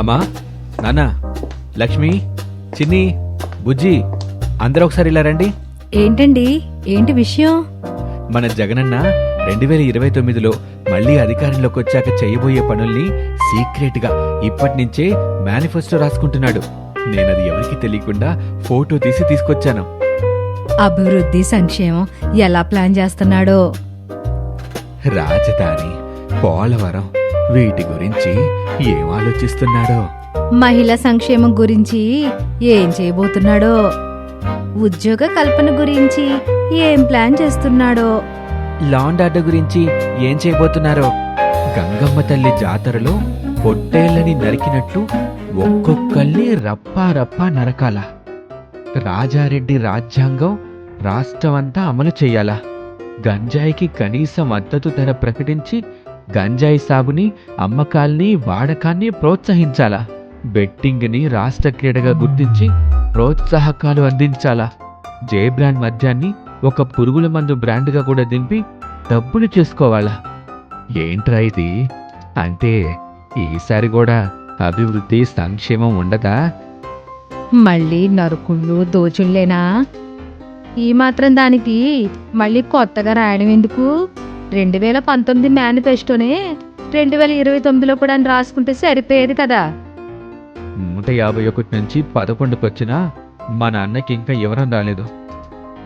అమ్మా నాన్న లక్ష్మి? చిన్ని బుజ్జి అందరూ ఒకసారి ఇలా రండి. ఏంటండి? ఏంటి విషయం? మన జగనన్న రెండు వేల ఇరవై తొమ్మిదిలో మళ్ళీ అధికారంలోకి వచ్చాక చేయబోయే పనుల్ని సీక్రెట్గా ఇప్పటి నుంచే మేనిఫెస్టో రాసుకుంటున్నాడు. నేనది ఎవరికి తెలియకుండా ఫోటో తీసి తీసుకొచ్చాను. అభివృద్ధి సంక్షేమం ఎలా ప్లాన్ చేస్తున్నాడో? రాజధాని పోలవరం వీటి గురించి ఏం ఆలోచిస్తున్నాడో? మహిళా సంక్షేమం గురించి ఏం చేయబోతున్నాడో? ఉద్యోగ కల్పన గురించి ఏం ప్లాన్ చేస్తున్నాడో? లాండ్ ఆర్డర్ గురించి ఏం చేయబోతున్నారో? గంగమ్మ తల్లి జాతరలో పొట్టేళ్ళని నరికినట్లు ఒక్కొక్కల్ని రప్పా రప్పా నరకాల. రాజారెడ్డి రాజ్యాంగం రాష్ట్రమంతా అమలు చేయాలా. గంజాయికి కనీస మద్దతు ధర ప్రకటించి గంజాయి సాగుని అమ్మకాల్ని వాడకాన్ని ప్రోత్సహించాలా. బెట్టింగ్ని రాష్ట్ర క్రీడగా గుర్తించి ప్రోత్సాహకాలు అందించాలా? జే బ్రాండ్ మద్యాన్ని ఒక పురుగుల మందు బ్రాండ్గా కూడా దింపి డబ్బులు చేసుకోవాలా? ఏంట్రా ఇది? అంటే ఈసారి కూడా అభివృద్ధి సంక్షేమం ఉండదా? మళ్ళీ నరుకుళ్ళు దోచుళ్ళేనా? ఈ మాత్రం దానికి మళ్ళీ కొత్తగా రాయడం ఎందుకు? రెండు వేల పంతొమ్మిది మేనిఫెస్టోనే రెండు వేల ఇరవై తొమ్మిదిలో కూడా అని రాసుకుంటే సరిపోయేది కదా. నూట యాభై ఒకటి నుంచి పదకొండుకి వచ్చినా మా నాన్నకి ఇంకా ఎవరం రాలేదు.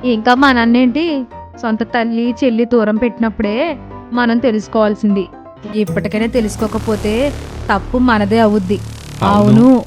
ఇంకా మన అన్నేంటి సొంత తల్లి చెల్లి దూరం పెట్టినప్పుడే మనం తెలుసుకోవాల్సింది. ఇప్పటికైనా తెలుసుకోకపోతే తప్పు మనదే అవుద్ది. అవును.